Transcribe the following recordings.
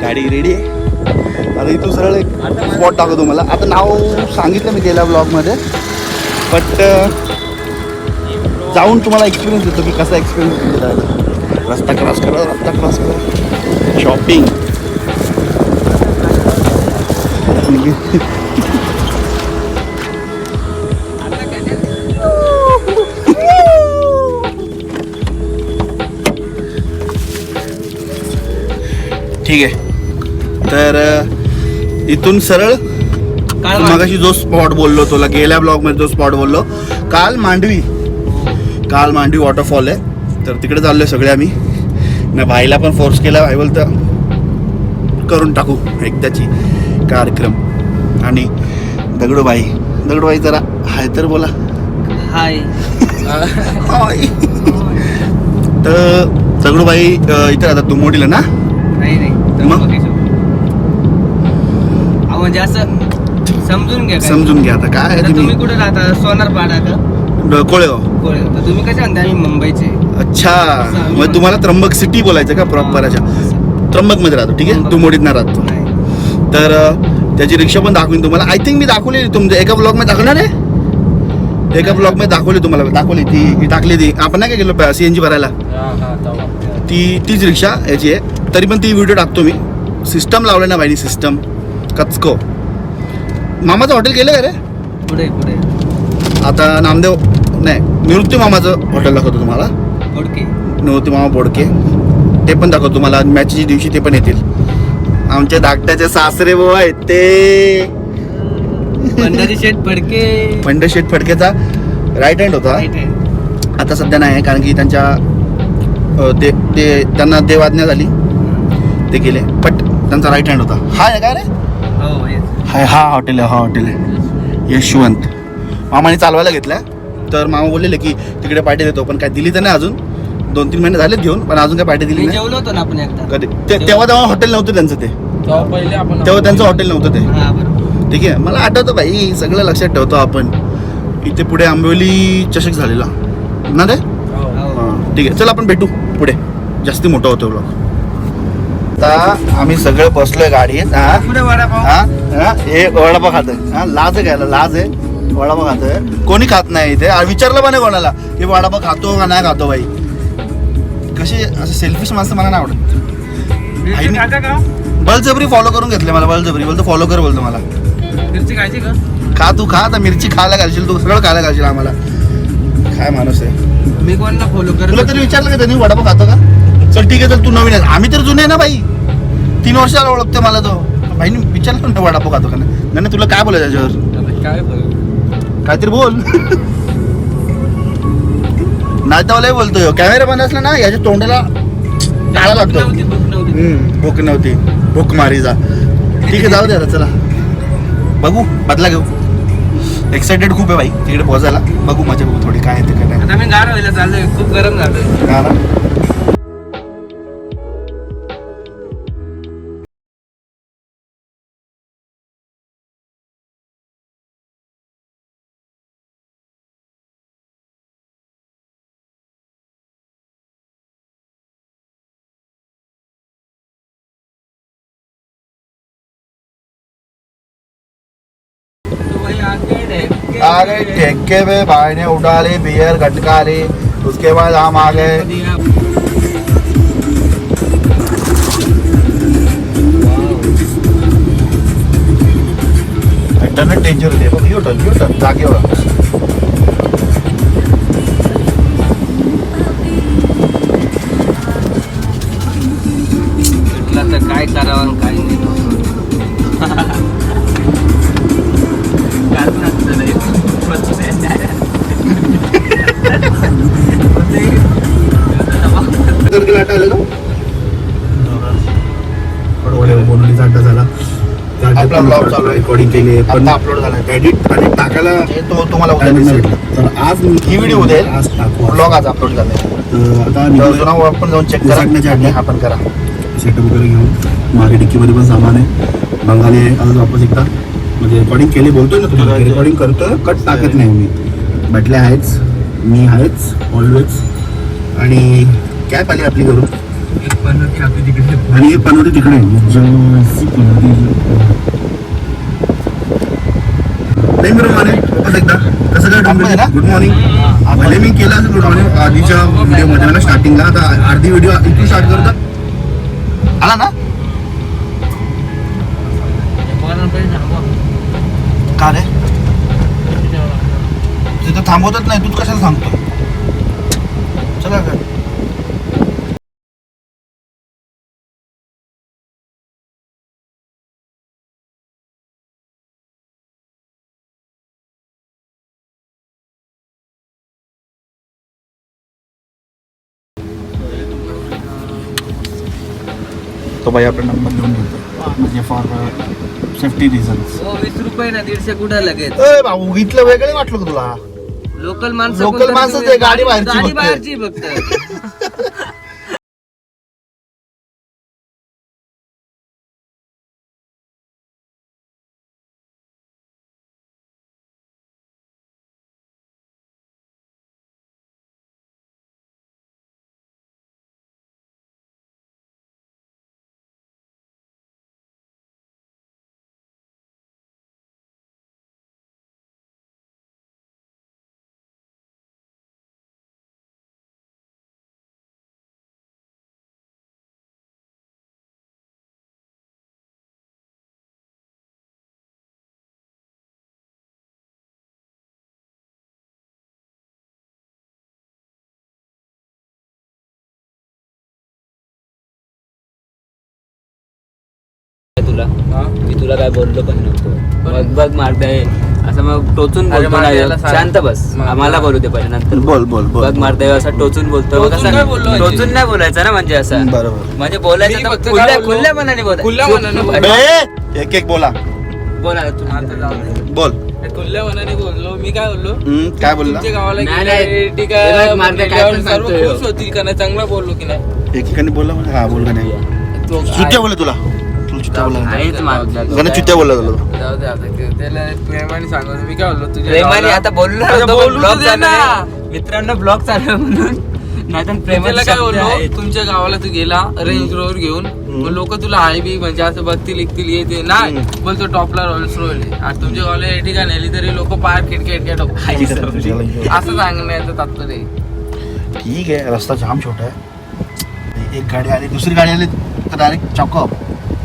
गाडी रेडी आहे. आता इथून सरळ एक स्पॉट टाकतो तुम्हाला. आता नाव सांगितलं मी गेल्या ब्लॉगमध्ये बट uh, जाऊन तुम्हाला एक्सपिरियन्स देतो की कसा एक्सपिरियन्स देतो रस्ता क्रॉस करा रस्ता क्रॉस करा. शॉपिंग ठीक आहे. तर इथून सरळ मगाशी जो स्पॉट बोललो तुला गेल्या ब्लॉगमध्ये जो स्पॉट बोललो काल मांडवी. काल मांडवी वॉटरफॉल आहे. तर तिकडे चाललोय सगळे आम्ही. ना भाईला पण फोर्स केला भाई बोलतं करून टाकू एकदाची कार्यक्रम. आणि दगडूबाई दगडूबाई जरा हाय तर बोला. हाय. हाय. तर दगडूबाई अ, इथे राहतात दुमोडीला ना? मग? अहो, म्हणजे असं समजून घ्या काय. समजून घ्या आता. काय आहे तुम्ही तुम्ही कुठे राहता? सोनारपाडा का? ड- कोळेगाव. कोळेगाव. तर तुम्ही कसे म्हणता आम्ही मुंबईचे. अच्छा. मग तुम्हाला त्र्यंबक सिटी बोलायचं का? प्रॉपर अच्छा त्र्यंबकमध्ये राहतो ठीक आहे? तू मोडीत ना राहतो. नाही. तर अ, त्याची रिक्षा पण दाखवीन तुम्हाला. आय थिंक मी दाखवली तुमच्या एका ब्लॉगमध्ये दाखवणार आहे एका ब्लॉगमध्ये दाखवली तुम्हाला. दाखवली ती. ही टाकली ती. आपण नाही काय गेलो सीएनजी भरायला? ती तीच रिक्षा याची आहे. तरी पण ती व्हिडिओ टाकतो मी. सिस्टम लावलं ना भाईनी सिस्टम कचको. मामाचं हॉटेल गेलं का रे? पुढे पुढे आता नामदेव नाही निवृत्ती मामाचं हॉटेल दाखवतो तुम्हाला. ओळखे नव्हते मामा बोडके. ते पण दाखवतो तुम्हाला. मॅचच्या दिवशी ते पण येतील. आमच्या धाकट्याचे सासरे बुवा आहेत ते. पंढरी शेठ फडके. पंड शेठ फडकेचा राईट हँड होता. Right hand. आता सध्या नाही कारण की त्यांच्या अ, ते ते त्यांना देवाज्ञा झाली. ते गेले. बट त्यांचा राईट हँड होता. हा आहे काय रे? हो. हाय हा हॉटेल आहे हा हॉटेल आहे. यशवंत. मामाने चालवायला घेतल्या तर मामा बोललेले की तिकडे पार्टी देतो. पण काय दिली तर नाही अजून. दोन तीन महिने झालेत घेऊन पण अजून काय पार्टी दिली मी नाही. जेवलो होतो ना आपण एकदा. कधी? ते- तेव्हा तेव्हा हॉटेल नव्हतं त्यांचं ते. पहिले आपण तेव्हा त्यांचं हॉटेल नव्हतं ते. हा बरोबर. ठीक आहे. मला आठवतं भाई सगळं लक्षात ठेवतो आपण. इथे पुढे आंबोली चषक झालेला. ना रे? हो. हां, ठीक आहे. चल आपण भेटू पुढे. जास्ती मोठा होतो ब्लॉग आता आम्ही सगळे बसलोय गाडीत हा? हा? हा, हे वडापाव खात हा लाज आहे घ्यायला लाज आहे? वडापाव खातोय. कोणी खात नाही इथे. आ, विचारलं पण नाही कोणाला की वडापाव खातो का नाही खातो बाई? कशी असं सेल्फिश माणसं मला नाही आवडत. मिरची आईने- खाता का? बळजबरी फॉलो करून घेतले मला बळजबरी. बोलतो फॉलो कर बोलतो मला. मिरची खायची का? खा तू खा. आता मिरची खायला घालशील तू सगळं खायला घालशील आम्हाला. काय माणूस आहे. मी कोणाला फॉलो तुला तरी विचारलं का त्यांनी वडापाव खातो का? चल ठीक आहे चल तू नवीन आहे आम्ही तर जुने ना बाई. तीन वर्षाला ओळखते मला तो. बाईने विचारलं ना वडापाव खातो का नाही? तुला काय बोलायचं त्याच्यावर काय बोलू? काहीतरी बोल. नाही तर बोलतोय कॅमेरा बंद असला ना याच्या तोंडाला टाळा लागतो. भूक नव्हती भूक मारी जा. ठीक आहे जाऊ दे आता चला. बघू बदला घेऊ. एक्साइटेड खूप आहे भाई तिकडे पोहोचायला. बघू मजा बघू थोडी काय आहे ते काय नाही. खूप गरम झालंय. आ गए ठेके पे भाई ने उठा ली बियर घटका ली उसके बाद हम आ गए। इंटरनेट टर्न डेंजर बघ यो टर्न यो रेकॉर्डिंग केली पण आता अपलोड झाला. एडिट आणि टाकायला तो तुम्हाला उद्या भेटला. तर आज ही व्हिडिओ उद्या. आज टाकू ब्लॉग आज अपलोड झाला तर आता. जुना वॉक पण जाऊन चेक करा. आधी. आणि हा पण करा. सेटअप वगैरे घेऊन. मागे डिक्कीमध्ये पण सामान आहे. बंगाली आहे. आज वापस एकदा. म्हणजे रेकॉर्डिंग केली बोलतोय ना तुला रेकॉर्डिंग करतोय कट टाकत नाही मी. बाटल्या आहेच. मी आहेच. ऑलवेज आणि काय पाहिजे आपली तिकडे. आणि हे पनोती तिकडे. बरं माने वापस एकदा कसं काय ना? गुड मॉर्निंग भले मी केलं गुड मॉर्निंग आधीच्या व्हिडिओमध्ये मला स्टार्टिंगला आता अर्धी व्हिडिओ इथून स्टार्ट करतो. आला ना? का रे? तिथं थांबवतच नाही. तूच कशाला सांगतो चला का तो भाई आपला नंबर लिहून घेतो म्हणजे फॉर सेफ्टी रिझन्स हो वीस रुपये ना दीडशे कुठं लगेच? भाऊ इथलं वेगळे वाटलं का तुला? लोकल माणसं तुम्ही- आहे, गाडी बाहेरची गाडी. बाहेरची फक्त तुला मी तुला काय बोललो पण नव्हतो बघ बघ मारताय. असं मग टोचून बोलतो नाही सांग. शांत बस. मग- आम्हाला बोलू दे पहिले नंतर. बोल बोल बोल. बघ मारताय असं टोचून बोलतो टोचून कसं बोललो? टोचून नाही बोलायचं ना म्हणजे असं. बरोबर. म्हणजे मी बोलायचं खुल्या बोललो? मनाने बोला. खुल्या मनाने बोल. बे, एक एक बोला. बोला ना. बोल. खुल्या मनाने बोललो. मी काय बोललो? काय बोलला? तुमच्या गावाला सर्व. खुश होतील का नाही? चांगलं बोललो की नाही? एकेकाने बोलला हा बोल का नाही. तो चुत्या बोलला तुला. आहेच. गणेश चुत्या बोलला तुला जाऊ दे आता ते- त्याला प्रेमाने सांगतो मी काय बोललो तुझ्या प्रेमाने आता बोललो बोलू चालू. आहे. मित्रांनो ब्लॉग चालू आहे म्हणून त्याला काय बोललो. तुमच्या गावाला तू गेला रेंज रोवर घेऊन. लोक तुला हाय बी म्हणजे असं बघतील लिखतील येते नाही हम्म. बोलतो टॉपला रॉयल्स रॉयल आहे. आणि तुमच्या गावाला एर्टिगा नेली तरी लोक पार खिडक्या खिडक्या टोक असं सांगण्याचं तात्पर्य आहे. ठीक आहे रस्ता जाम छोटा आहे. एक गाडी आली दुसरी गाडी आली तर डायरेक्ट चॉकअप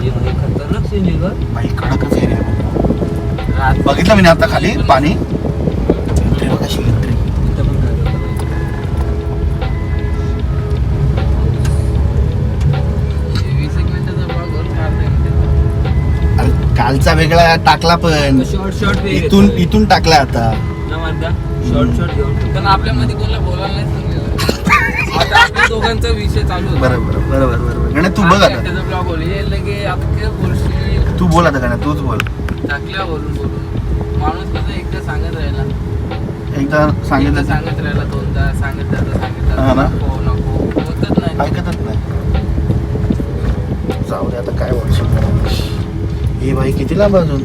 खतरनाक scene आहे गं. बाई कडकच एरिया रात- बघितलं मी ना आता खाली पाणी? एंट्री बघ कशी एंट्री इथं पण काय होतं वीस एक मिनिटाचा ब्लॉग वर मारता येईल. अरे कालचा वेगळा टाकला पण. शॉर्ट शॉर्ट इथून इथून टाकला आता. शॉर्ट शॉर्ट घेऊन. ठेव. पण आपल्यामध्ये कोणाला बोलायला नाही आता आपल्या दोघांचा विषय चालू होता. बरोबर बरोबर बरोबर तू बघ आता. त्याचा ब्लॉग बोल हे लगे तू बोल आता गणे तूच बोल. टाकल्या बोलून. बोलून माणूस कसं एकदा सांगत राहिला? एकदा एकदा सांगितलं सांगत राहिला दोनदा सांगत राहिला सांगत हा ना? राहिला नको नको होतच नाही. ऐकतच नाही. जाऊ दे आता काय बोलशील? हे भाई किती लांब अजून?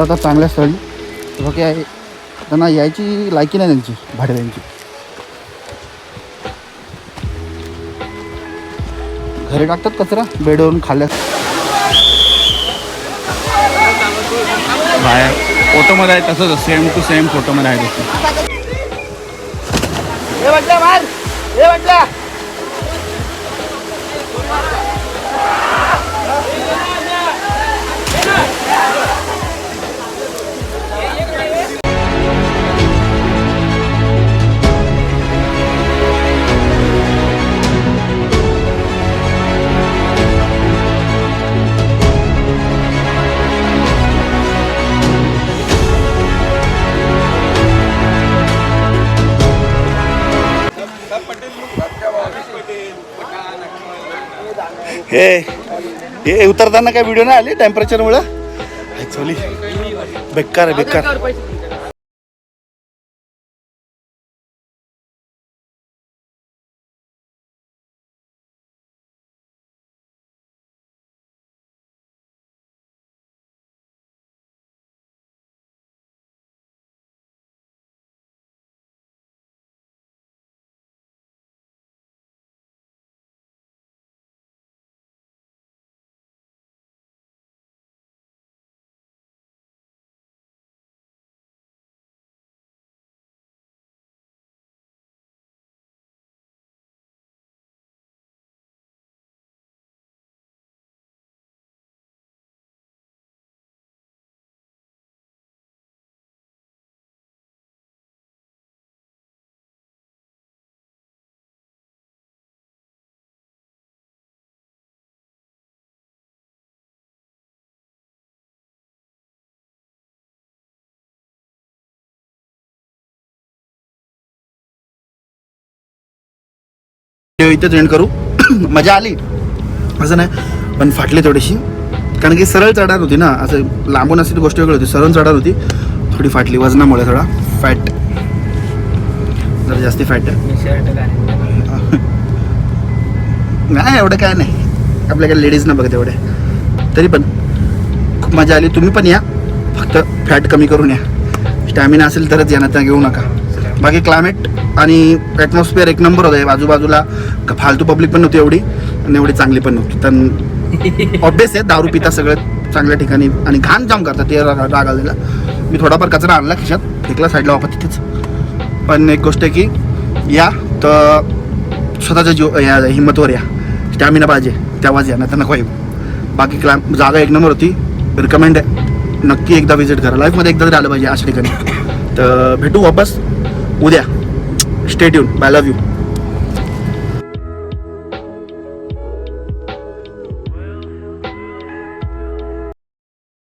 जातात चांगल्या स्थळी. काय आहे त्यांना यायची लायकी नाही त्यांची भाड्याची. घरी टाकतात कचरा बेडवरून खाल्ल्या बाहेर. फोटोमध्ये आहे तसंच सेम टू सेम फोटोमध्ये आहे तसं. हे हे उतरताना काय व्हिडिओ नाही आले टेम्परेचरमुळं ॲक्च्युली बेकार आहे बेकार. व्हिडिओ इथेच एंड करू. मजा आली. असं नाही पण फाटली थोडीशी. कारण की सरळ चढार होती ना असं लांबून अशी गोष्ट वेगळी होती. सरळ चढार होती. थोडी फाटली वजनामुळे थोडा फॅट जरा जास्ती फॅट काय नाही एवढं काय नाही. आपल्याकडे लेडीज ना बघत एवढे. तरी पण खूप मजा आली. तुम्ही पण या. फक्त फॅट कमी करून या. स्टॅमिना असेल तरच या ना त्या घेऊ नका. बाकी क्लायमेट आणि ॲटमॉस्फिअर एक नंबर होतं. बाजूबाजूला क- फालतू पब्लिक पण नव्हती एवढी आणि एवढी चांगली पण नव्हती. तर ऑब्विस आहे दारू पिता सगळं चांगल्या ठिकाणी आणि घाण जाम करतात. ते राग राग आलेला मी थोडाफार कचरा आणला खिशात. फेकला साईडला वापस तिथेच. पण एक गोष्ट आहे की या तर स्वतःच्या जीव या हिंमतवर या. स्टॅमिना पाहिजे. तेव्हाच या नाही तर नको येऊ बाकी क्ला जागा एक नंबर होती. रिकमेंड आहे. नक्की एकदा विजिट करा. लाईफमध्ये एकदा तरी आलं पाहिजे अशा ठिकाणी. तर भेटू वापस. उद्या. स्टेट येऊन बाय लव्ह यू